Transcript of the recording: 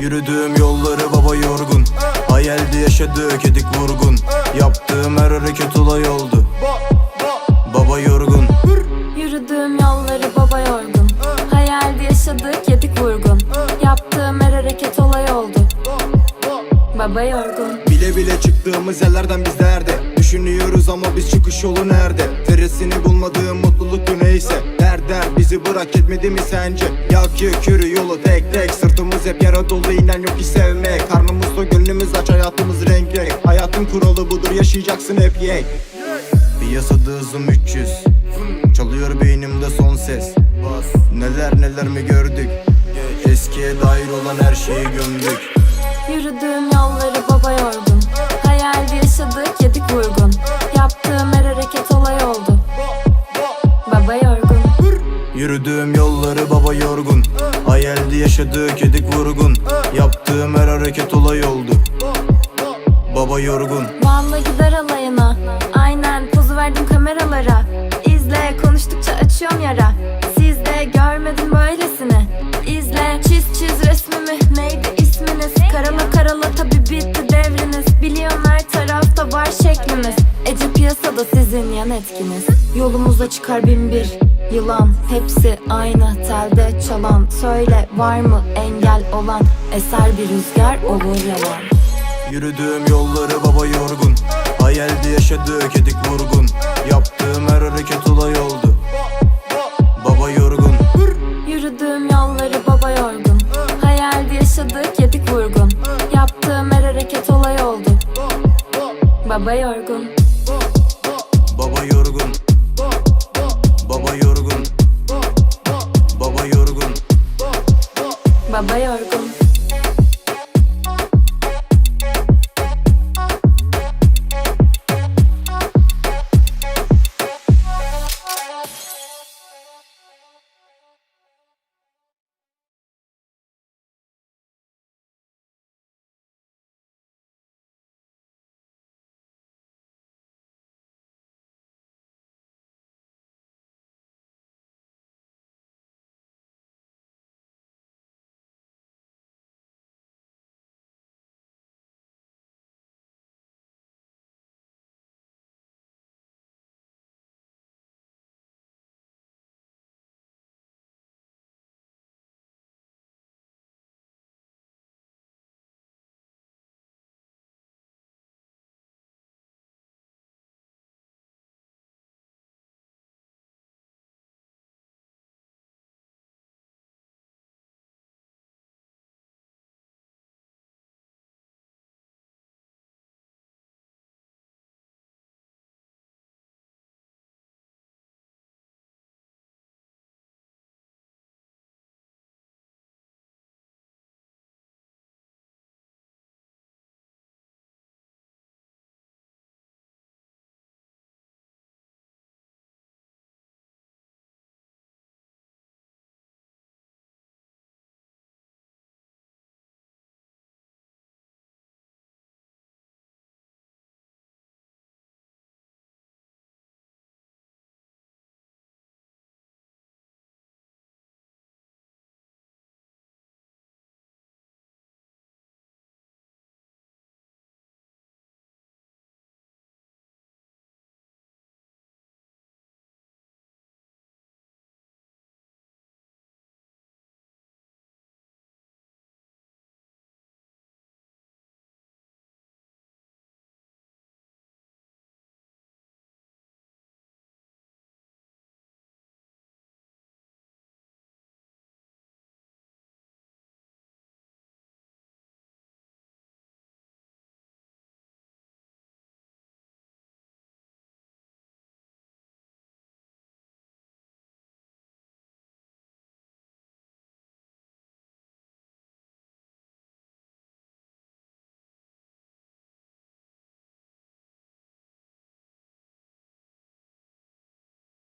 Yürüdüğüm yolları baba yorgun. Hayalde yaşadık edik vurgun. Yaptığım her hareket olay oldu Baba yorgun. Yürüdüğüm yolları baba yorgun. Hayalde yaşadık yedik vurgun. Yaptığım her hareket olay oldu Baba yorgun. Bile bile çıktığımız yerlerden biz nerede Düşünüyoruz ama biz çıkış yolu nerede? Teresini bulmadığım mutluluk bu neyse Der der bizi bırak etmedi mi sence? Yak yükürü yolu tek tek. Sırtımız hep yara dolu inen yok ki sevmek. Karnımızda gönlümüz aç hayatımız renk renk. Hayatın kuralı budur yaşayacaksın hep yek. Piyasada hızım 300 Çalıyor beynimde son ses. Neler neler mi gördük? Eskiye dair olan her şeyi gömdük. Yürüdüğüm yolları Yürüdüğüm yolları baba yorgun. Hayalde yaşadık edik vurgun. Yaptığım her hareket olay oldu. Baba yorgun. Valla gider alayına. Aynen pozu verdim kameralara. İzle konuştukça açıyorum yara. Siz de görmedin böylesini İzle çiz çiz resmimi. Neydi isminiz? Karala karala tabi bitti devriniz. Biliyorum her tarafta var şeklimiz Ece piyasada sizin yan etkiniz. Yolumuza çıkar bin bir Yılan hepsi aynı telde çalan. Söyle var mı engel olan? Eser bir rüzgar olur yalan. Yürüdüğüm yolları baba yorgun. Hayalde yaşadık edik vurgun. Yaptığım her hareket olay oldu. Baba yorgun. Yürüdüğüm yolları baba yorgun. Hayalde yaşadık yedik vurgun. Yaptığım her hareket olay oldu. Baba yorgun